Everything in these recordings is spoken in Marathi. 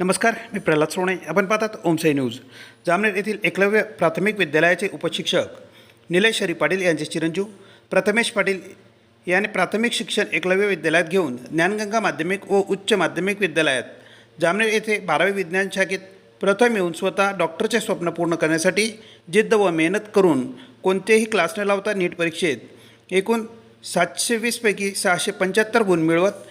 नमस्कार मी प्रल्हाद सोणे. आपण पाहतात ओमसाई न्यूज. जामनेर येथील एकलव्य प्राथमिक विद्यालयाचे उपशिक्षक निलेश हरी पाटील यांचे चिरंजीव प्रथमेश पाटील यांनी प्राथमिक शिक्षण एकलव्य विद्यालयात घेऊन ज्ञानगंगा माध्यमिक व उच्च माध्यमिक विद्यालयात जामनेर येथे बारावी विज्ञान शाखेत प्रथम येऊन स्वतः डॉक्टरचे स्वप्न पूर्ण करण्यासाठी जिद्द व मेहनत करून कोणतेही क्लास न लावता नीट परीक्षेत एकूण सातशे वीसपैकी सहाशे पंच्याहत्तर गुण मिळवत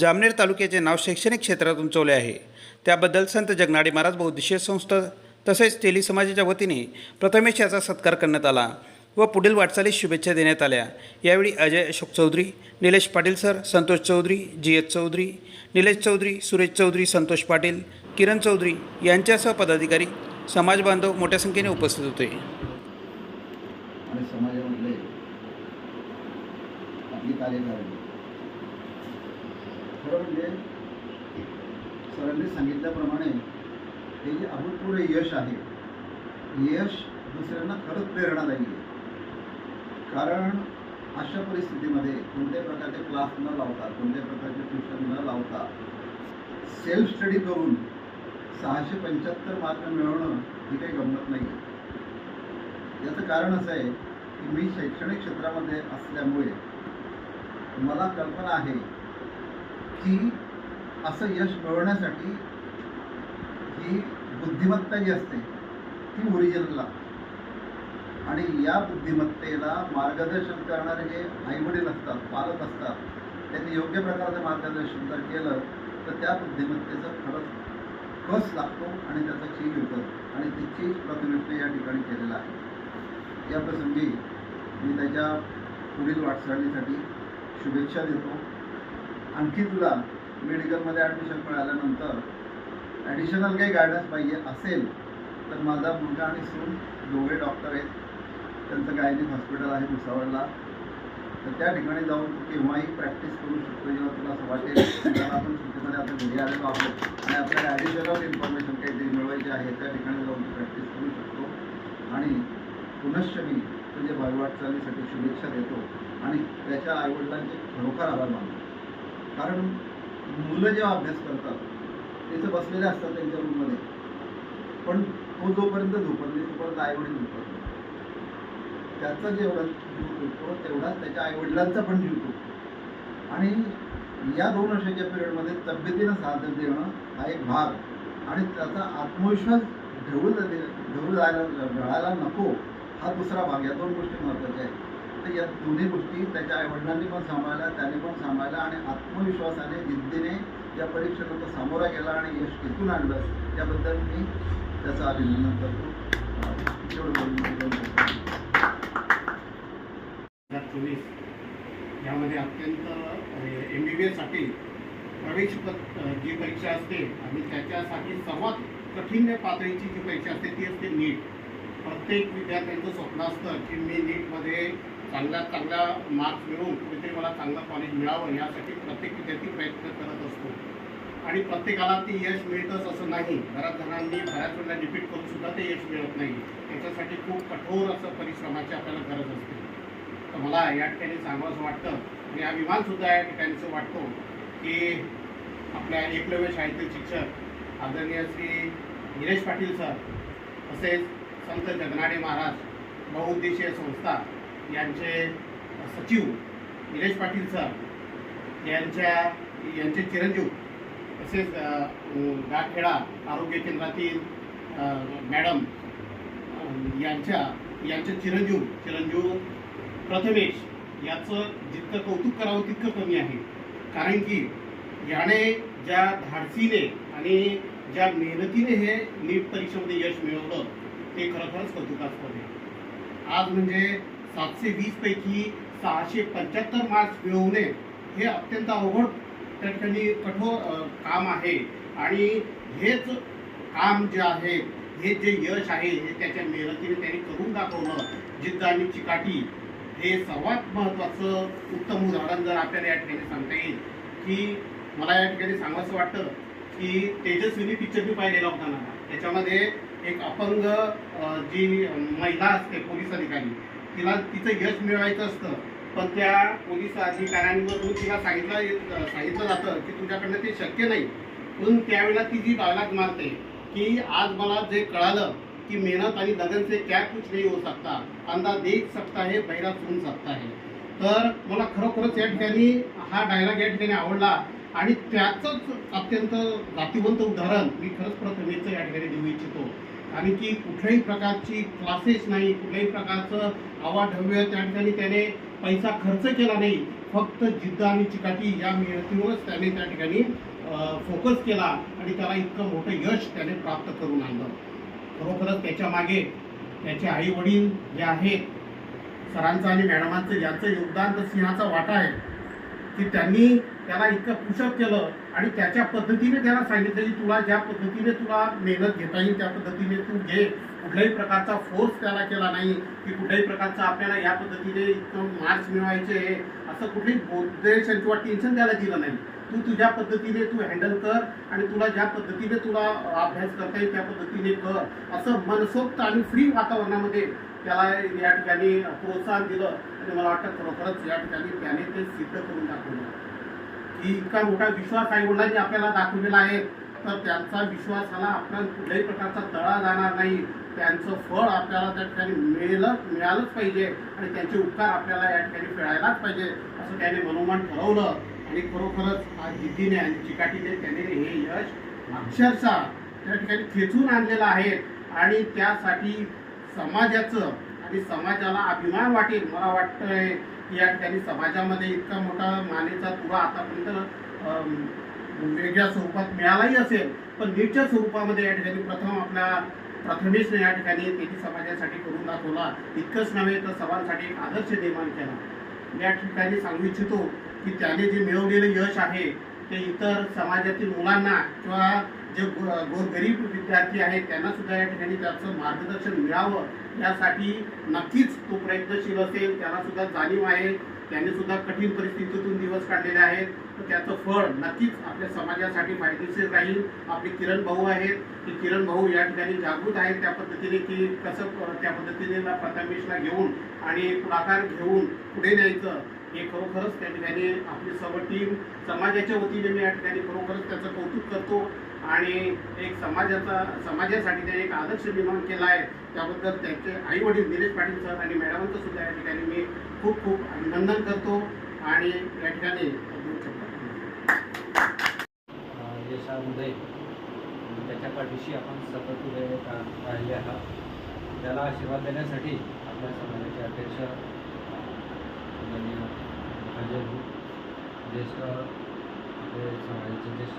जामनेर तालुक्याचे नाव शैक्षणिक क्षेत्रात उंचवले आहे. त्याबद्दल संत जगनाडे महाराज बौद्धिशीय संस्था तसेच तेली समाजाच्या वतीने प्रथमेश याचा सत्कार करण्यात आला व पुढील वाटचालीस शुभेच्छा देण्यात आल्या. यावेळी Ajay Ashok Chaudhari Nilesh Patil sir Santosh Chaudhari G H Chaudhari Nilesh Chaudhari Suresh Chaudhari Santosh Patil Kiran Chaudhari यांच्यासह पदाधिकारी समाज बांधव मोठ्या संख्येने उपस्थित होते. आणि समाजामधले आपली खरं म्हणजे सरांनी सांगितल्याप्रमाणे हे जे अभूतपूर्व यश आहे यश दुसऱ्यांना खरंच प्रेरणादायी आहे कारण अशा परिस्थितीमध्ये कोणत्याही प्रकारचे क्लास न लावता कोणत्याही प्रकारचे ट्युशन न लावता सेल्फ स्टडी करून सहाशे पंच्याहत्तर मार्क मिळवणं ही काही गंमत नाही आहे याचं कारण असं आहे की मी शैक्षणिक क्षेत्रामध्ये असल्यामुळे मला कल्पना आहे की असं यश मिळवण्यासाठी ही बुद्धिमत्ता जी असते ती ओरिजिनल लागते आणि या बुद्धिमत्तेला मार्गदर्शन करणारे जे आईवडील असतात पालक असतात त्यांनी योग्य प्रकारचं मार्गदर्शन जर केलं तर त्या बुद्धिमत्तेचा खरंच कस लागतो आणि त्याचा चीज होतो. आणि ते चीज प्रतिनिधित्व या ठिकाणी केलेलं आहे. या प्रसंगी मी त्याच्या पुढील वाटचालीसाठी शुभेच्छा देतो. आणखी तुला मेडिकलमध्ये ॲडमिशन मिळाल्यानंतर ॲडिशनल काही गायडन्स पाहिजे असेल तर माझा मुलगा आणि सून दोघे डॉक्टर आहेत. त्यांचं गायनिक हॉस्पिटल आहे भुसावळला. तर त्या ठिकाणी जाऊन तू केव्हाही प्रॅक्टिस करू शकतो जेव्हा तुला असं वाटेल आपण सुट्टीमध्ये आता घरी आलेलो आहोत. आणि आपल्याला ॲडिशनल इन्फॉर्मेशन काहीतरी मिळवायची आहे त्या ठिकाणी जाऊन तू प्रॅक्टिस करू शकतो. आणि पुनश्च मी तुझ्या भागवाटचालीसाठी शुभेच्छा देतो. आणि त्याच्या आईवडिलांचे खरोखर आभार मानतो. कारण मुलं जेव्हा अभ्यास करतात तिथं बसलेले असतात त्यांच्या रूममध्ये. पण तो जोपर्यंत झोपत नाही तोपर्यंत आईवडील झोपत नाही. त्याचा जेवढा जीव तुटतो तेवढाच त्याच्या आईवडिलांचा पण जीव तुटतो आणि या दोन वर्षाच्या पिरियडमध्ये तब्येतीनं साथ देणं हा एक भाग. आणि त्याचा आत्मविश्वास ढवून ढवून जायला ढळायला नको हा दुसरा भाग. या दोन गोष्टी महत्त्वाच्या आहेत. तर या दोन्ही गोष्टी त्याच्या आईवडिलांनी पण सांभाळल्या त्याने पण सांभाळल्या आणि आत्मविश्वासाने जिद्दीने या परीक्षेला तो सामोरा गेला आणि यश खेचून आणलं. त्याबद्दल मी त्याचं अभिनंदन करतो. एवढं चोवीस यामध्ये अत्यंत एम बी बी एससाठी प्रवेश जी परीक्षा असते आणि त्याच्यासाठी सर्वात कठीण पातळीची जी परीक्षा असते ती असते नीट. प्रत्येक विद्यार्थ्यांचं स्वप्न असतं की मी नीटमध्ये चांगला चांगल्या मार्क्स मिळवून कुठेतरी मला चांगलं कॉलेज मिळावं यासाठी प्रत्येक विद्यार्थी प्रयत्न करत असतो. आणि प्रत्येकाला ते यश मिळतच असं नाही. बऱ्याच जणांनी बऱ्याच वेळेला रिपीट करून सुद्धा ते यश मिळत नाही. त्याच्यासाठी खूप कठोर असं परिश्रमाची आपल्याला गरज असते. तर मला या ठिकाणी सांगावंसं वाटतं. आणि अभिमान सुद्धा या ठिकाणीचं वाटतो की आपल्या एकलव्य शाळेतील शिक्षक आदरणीय श्री निलेश पाटील सर तसेच संत जगनाडे महाराज बहुउद्देशीय संस्था यांचे सचिव निलेश पाटील सर यांच्या यांचे चिरंजीव तसेच गाखेडा आरोग्य केंद्रातील मॅडम यांच्या यांचे चिरंजीव चिरंजीव प्रथमेश याचं जितकं कौतुक करावं तितकं कमी आहे. कारण की याने ज्या धाडसीने आणि ज्या मेहनतीने हे नीट परीक्षेमध्ये यश मिळवलं ते खरोखरच कौतुकास्पद आहे. आज म्हणजे सातशे वीस पैकी सहाशे पंच्याहत्तर मार्क्स मिळवणे हे अत्यंत अवघड त्या ठिकाणी कठोर काम आहे. आणि हेच काम जे आहे हे जे यश आहे हे त्याच्या मेहनतीने त्यांनी करून दाखवलं जिद्द आणि चिकाटी हे सर्वात महत्त्वाचं उत्तम उदाहरण जर आपल्याला या ठिकाणी सांगता येईल की मला या ठिकाणी सांगायचं वाटतं की तेजस्विनी पिक्चर मी पाहिलेला होता ना त्याच्यामध्ये एक अपंग जी महिला असते पोलीस अधिकारी तिला तिचं यश मिळवायचं असतं. पण त्या पोलीस अधिकाऱ्यांवरून तिला सांगितलं सांगितलं जातं की तुझ्याकडनं ते शक्य नाही. पण त्यावेळेला ती जी डायलॉग मारते की आज मला जे कळालं की मेहनत आणि लगन से क्या कुछ नाही होऊ सकता अंदाज देख सकता है बहिरा सुन सकता है तर मला खरोखरच या ठिकाणी हा डायलॉग या ठिकाणी आवडला आणि त्याचंच अत्यंत जातीवंत उदाहरण मी खरंच प्रथमेचं या ठिकाणी देऊ इच्छितो. आणि की कुठल्याही प्रकारची क्लासेस नाही कुठल्याही प्रकारचं आवाढव्य त्या ठिकाणी त्याने पैसा खर्च केला नाही फक्त जिद्द आणि चिकाटी या मेहनतीवरच त्याने त्या ठिकाणी फोकस केला आणि त्याला इतकं मोठं यश त्याने प्राप्त करून आणलं. खरोखरच त्याच्यामागे त्याचे आई वडील जे आहेत सरांचं आणि मॅडमांचं यांचं योगदान तर सिंहाचा वाटा आहे. की त्यांनी त्याला इतकं पुषप केलं आणि त्याच्या पद्धतीने त्याला सांगितलं की तुला ज्या पद्धतीने तुला मेहनत घेता येईल त्या पद्धतीने तू घे. कुठल्याही प्रकारचा फोर्स त्याला केला नाही की कुठल्याही प्रकारचा आपल्याला या पद्धतीने इतकं मार्क्स मिळवायचे असं कुठलीही बोधेशन किंवा टेन्शन त्याला दिलं नाही. तू तुझ्या पद्धतीने तू हँडल कर आणि तुला ज्या पद्धतीने तुला अभ्यास करता येईल त्या पद्धतीने कर. असं मनसोक्त आणि फ्री वातावरणामध्ये त्याला या ठिकाणी प्रोत्साहन दिलं आणि मला वाटतं खरोखरच या ठिकाणी त्याने ते सिद्ध करून दाखवलं. इतका मोठा विश्वास आई वडिलांनी आपल्याला दाखवलेला आहे तर त्यांचा विश्वासाला आपल्याला कुठल्याही प्रकारचा तळा जाणार नाही. त्यांचं फळ आपल्याला त्या ठिकाणी मिळलं मिळालंच पाहिजे. आणि त्यांचे उपकार आपल्याला या ठिकाणी मिळायलाच पाहिजे असं त्याने मनोमन ठरवलं. आणि खरोखरच आज जिद्दीने आणि चिकाटीने त्याने हे यश अक्षरशः त्या ठिकाणी खेचून आणलेलं आहे. आणि त्यासाठी समाजाचं आणि समाजाला अभिमान वाटेल मला वाटतंय. या ठिकाणी समाजामध्ये इतका मोठा मानेचा तुरा आतापर्यंत वेगळ्या स्वरूपात मिळालाही असेल पण नीटच्या स्वरूपामध्ये या ठिकाणी प्रथम आपल्या प्रथमेशने या ठिकाणी त्यांनी समाजासाठी करून दाखवला. इतकंच नव्हे तर सर्वांसाठी एक आदर्श निर्माण केला. या ठिकाणी सांगू इच्छितो की त्याने जे मिळवलेले यश आहे ते इतर समाजातील मुलांना किंवा जे गरीब विद्यार्थी आहेत त्यांना सुद्धा या ठिकाणी त्याचं मार्गदर्शन मिळावं यासाठी नक्कीच तो प्रयत्नशील असेल त्यांना सुद्धा जाणीव आहे. त्यांनी सुद्धा कठीण परिस्थितीतून दिवस काढलेले आहेत. तर त्याचं फळ नक्कीच आपल्या समाजासाठी फायदेशीर राहील. आपले किरण भाऊ आहेत. की किरण भाऊ या ठिकाणी जागृत आहेत त्या पद्धतीने की कसं त्या पद्धतीने प्रथमेशला घेऊन आणि पुढाकार घेऊन पुढे न्यायचं. हे खरोखरच त्या ठिकाणी आपली सर्व टीम समाजाच्या वतीने मी या ठिकाणी खरोखरच त्याचं कौतुक करतो. आणि एक समाजाचा समाजासाठी त्याने एक आदर्श निर्माण केला आहे. त्याबद्दल त्यांचे आई वडील निलेश पाटील सर आणि मॅडमांचं सुद्धा या ठिकाणी मी खूप खूप अभिनंदन करतो आणि या ठिकाणी दोन यशामध्ये त्याच्या पाठीशी आपण सतत उभे राहिले आहात. त्याला आशीर्वाद देण्यासाठी आपल्या समाजाचे अध्यक्ष आदरणीय अजय ज्येष्ठ आपले समाजाचे ज्येष्ठ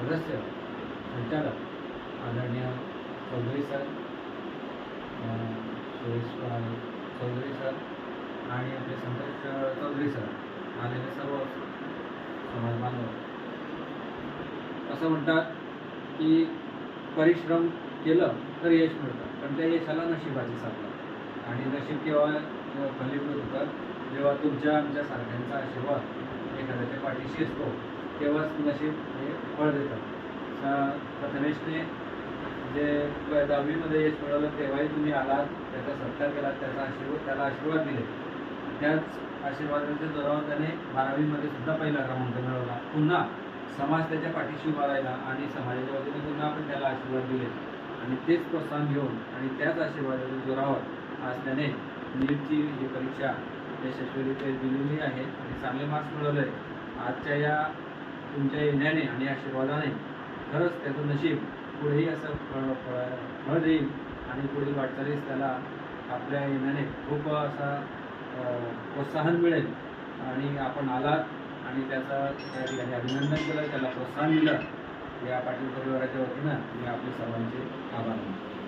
सदस्य संचालक आदरणीय चौधरी सर सुरेश चौधरी सर आणि आपले संतोष चौधरी सर आलेले सर्व समाज बांधव. असं म्हणतात की परिश्रम केलं तर यश मिळतं पण त्या यशाला नशिबाची साथ आणि नशीब केव्हा फलीभूत होतं जेव्हा तुमच्या आमच्या सारख्यांचा आशीर्वाद एखाद्याच्या पाठीशी असतो. तेव्हाच नशीब हे फळ देतात. प्रथमेशने जे दहावीमध्ये यश मिळवलं तेव्हाही तुम्ही आलात त्याचा सत्कार केला त्याचा आशीर्वाद त्याला आशीर्वाद दिले. त्याच आशीर्वादाच्या जोरावर त्याने बारावीमध्ये सुद्धा पहिला क्रमांक मिळवला. पुन्हा समाज त्याच्या पाठीशी उभा राहिला आणि समाजाच्या वतीने पुन्हा आपण त्याला आशीर्वाद दिले. आणि तेच प्रोत्साहन घेऊन आणि त्याच आशीर्वादाच्या जोरावर आज त्याने नीटची ही परीक्षा यशस्वीरित्या दिलेली आहे आणि चांगले मार्क्स मिळवले. आजच्या या तुमच्या येण्याने आणि आशीर्वादाने. खरंच त्याचं नशीब पुढेही असं फळ फळ फळ देईल आणि पुढील वाटचालीस त्याला आपल्या येण्याने खूप असा प्रोत्साहन मिळेल. आणि आपण आलात आणि त्याचा त्या ठिकाणी अभिनंदन केलं त्याला प्रोत्साहन दिलं. या पाटील परिवाराच्या वतीनं मी आपले सर्वांचे आभार मानतो.